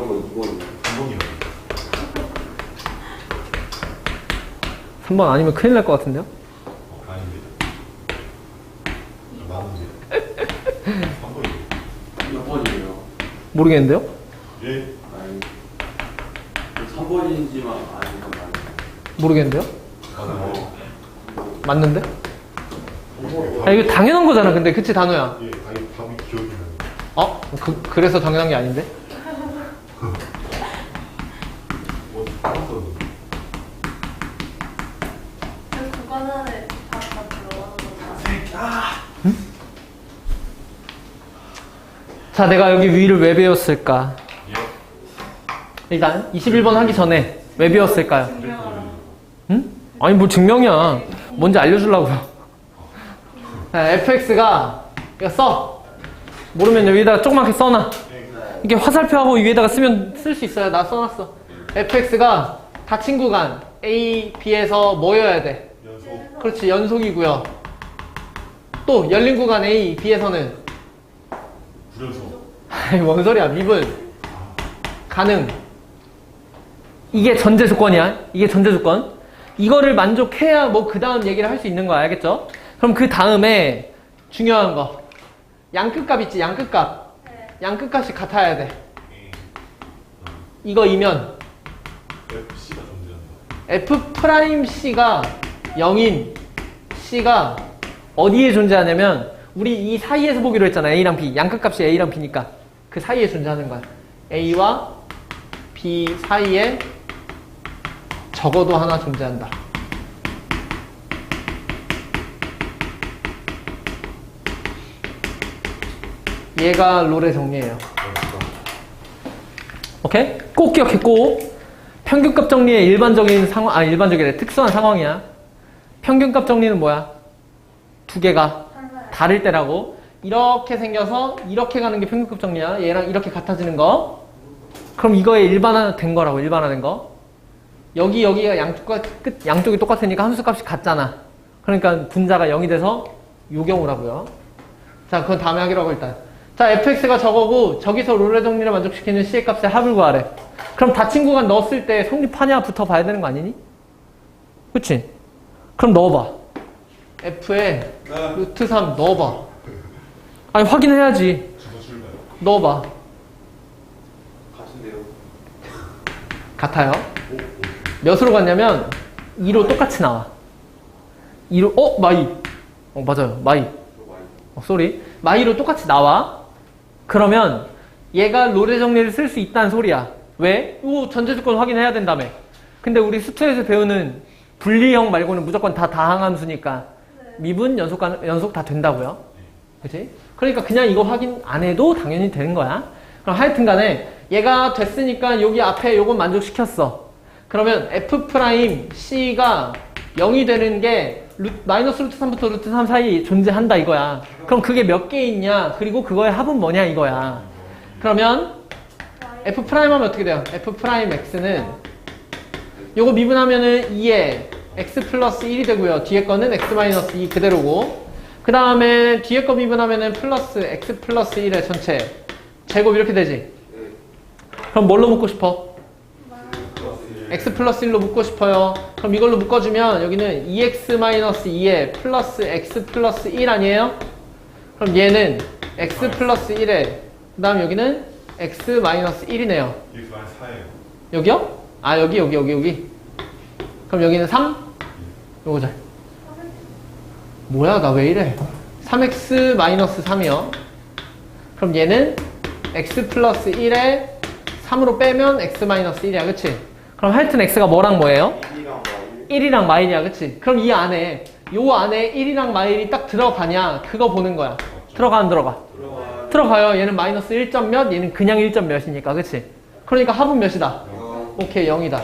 이런 거 2번이요. 3번이요. 3번 아니면 큰일 날 것 같은데요? 어, 아닙니다. 나는데. 3번이요. 몇 번이에요? 모르겠는데요? 예. 아니. 3번인지만 아니면 아니. 모르겠는데요? 맞아요. 맞는데? 어, 아, 이거 당연한 거잖아, 근데. 그치, 단호야? 예, 아니, 답이 기억이 나요. 어? 그, 그래서 당연한 게 아닌데? 뭐, 알았어. 그 구간 안에. 자, 내가 여기 위를 왜 배웠을까? 예. 일단, 21번 하기 전에 왜 배웠을까요? 응? 아니, 뭐 증명이야. 뭔지 알려주려고요. 자, fx가, 이거 써. 모르면 여기다가 조그맣게 써놔. 이게 화살표하고 위에다가 쓰면 쓸 수 있어요. 나 써놨어. Fx가 닫힌 구간 a, b에서 뭐여야 돼? 연속. 그렇지, 연속이고요. 또 열린 구간 a, b에서는 불연속. 아이, 뭔 소리야, 미분. 가능. 이게 전제 조건이야. 이게 전제 조건. 이거를 만족해야 뭐 그 다음 얘기를 할 수 있는 거야. 알겠죠? 그럼 그 다음에 중요한 거. 양끝값 있지, 양끝값. 네. 양끝값이 같아야 돼. 예. 이거이면 FC가 존재한다. f 프라임 c가 0인 c가 어디에 존재하냐면 우리 이 사이에서 보기로 했잖아. a랑 b. 양끝값이 a랑 b니까 그 사이에 존재하는 거야. a와 b 사이에 적어도 하나 존재한다. 얘가 롤의 정리예요. 오케이? 꼭 기억해, 꼭. 평균값 정리의 일반적인 상황, 아, 일반적이래. 특수한 상황이야. 평균값 정리는 뭐야? 두 개가. 다를 때라고. 이렇게 생겨서 이렇게 가는 게 평균값 정리야. 얘랑 이렇게 같아지는 거. 그럼 이거에 일반화된 거라고, 일반화된 거. 여기, 여기가 양쪽과 끝, 양쪽이 똑같으니까 함수 값이 같잖아. 그러니까 분자가 0이 돼서 요 경우라고요. 자, 그건 다음에 하기로 하고 일단. 자, fx가 저거고 저기서 롤의 정리를 만족시키는 c의 값의 합을 구하래. 그럼 닫힌 구간 넣었을 때 성립하냐부터 봐야 되는 거 아니니? 그치? 그럼 넣어봐. f에 루트 3 넣어봐. 아니, 확인해야지. 넣어봐. 같은데요? 같아요. 몇으로 갔냐면 2로 똑같이 나와. 2로, 어? 마이. 어, 맞아요. 마이. 어, 쏘리. 마이로 똑같이 나와. 그러면 얘가 롤의 정리를 쓸 수 있다는 소리야. 왜? 오, 전제 조건 확인해야 된다며. 근데 우리 수투에서 배우는 분리형 말고는 무조건 다 다항함수니까 미분 연속 가- 연속 다 된다고요. 그치? 그러니까 그냥 이거 확인 안 해도 당연히 되는 거야. 그럼 하여튼 간에 얘가 됐으니까 여기 앞에 요건 만족시켰어. 그러면 f 프라임 c가 0이 되는 게 루- 마이너스 루트 3부터 루트 3 사이에 존재한다 이거야. 그럼 그게 몇 개 있냐? 그리고 그거의 합은 뭐냐 이거야. 그러면 f 프라임 하면 어떻게 돼요? f 프라임 x는 요거 미분하면은 2에 x 플러스 1이 되고요. 뒤에 거는 x 마이너스 2 그대로고. 그 다음에 뒤에 거 미분하면은 플러스 x 플러스 1의 전체 제곱 이렇게 되지. 네. 그럼 뭘로 묶고 싶어? 플러스 1. x 플러스 1로 묶고 싶어요. 그럼 이걸로 묶어주면 여기는 2x 마이너스 2에 플러스 x 플러스 1 아니에요? 그럼 얘는 x 플러스 1에 그 다음 여기는 x 마이너스 1이네요. 이렇게 많이 사예요. 여기요? 아 여기 여기 여기 여기. 그럼 여기는 3? 요거 잘. 뭐야 나 왜 이래? 3x 마이너스 3이요. 그럼 얘는 x 플러스 1에 3으로 빼면 x 마이너스 1이야 그치? 그럼 하여튼 x가 뭐랑 뭐예요? 1이랑 마일. 1이랑 마일이야 그치? 그럼 이 안에 요 안에 1이랑 마일이 딱 들어가냐 그거 보는 거야. 들어가 안 들어가? 들어가. 들어가요. 얘는 마이너스 1점 몇, 얘는 그냥 1점 몇이니까 그치? 그러니까 합은 몇이다? 어. 오케이 0이다.